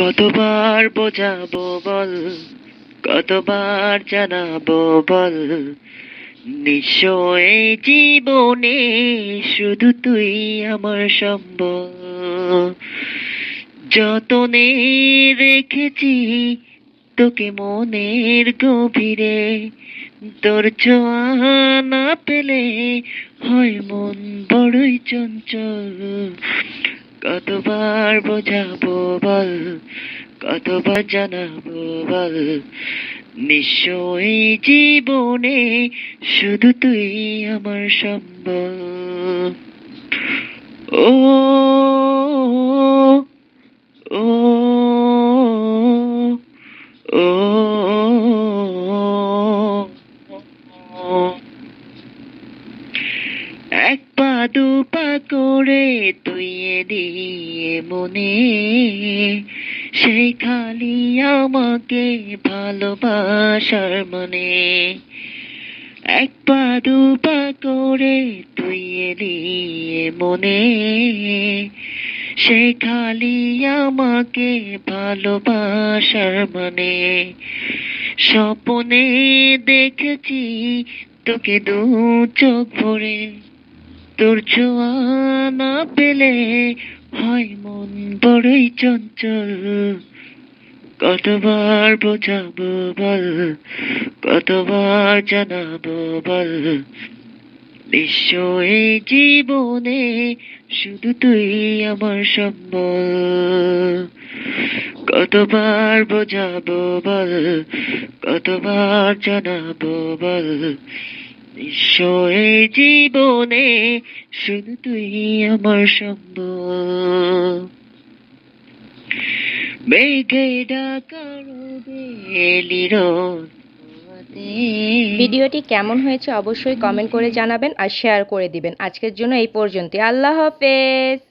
কতবার বোঝাবো বল? কতবার জানাব বল? নিশ্চয় জীবনে শুধু তুই আমার সম্বল। যতনে রেখেছি তোকে মনের গভীরে, তোর না পেলে হয় মন বড়ই চঞ্চল। কতবার বোঝাবো বল কতবার জানাব বল? নিশ্চয় জীবনে শুধু তুই আমার সম্বল। ও এক পা দু পা করে তুই দিয়ে মনে। সেই খালি আমাকে ভালোবাসার মনে। এক পা দু পা করে তুইয়ে দিয়ে মনে। সেই খালি আমাকে ভালোবাসার মনে। স্বপনে দেখেছি তোকে দু চোখ ভরে। তোর ছোঁয়া না পেলে হয় মন বড়ই চঞ্চল। কতবার বোঝাবো বল, কতবার জানাব বল? বিশ্ব এই জীবনে শুধু তুই আমার সম্বল। কতবার বোঝাবো বল, কতবার জানাব বল? জীবনে শুধু তুই আমার সম্ভব মেঘে ডাকার ভিডিওটি কেমন হয়েছে অবশ্যই কমেন্ট করে জানাবেন আর শেয়ার করে দিবেন। আজকের জন্য এই পর্যন্ত আল্লাহ হাফেজ।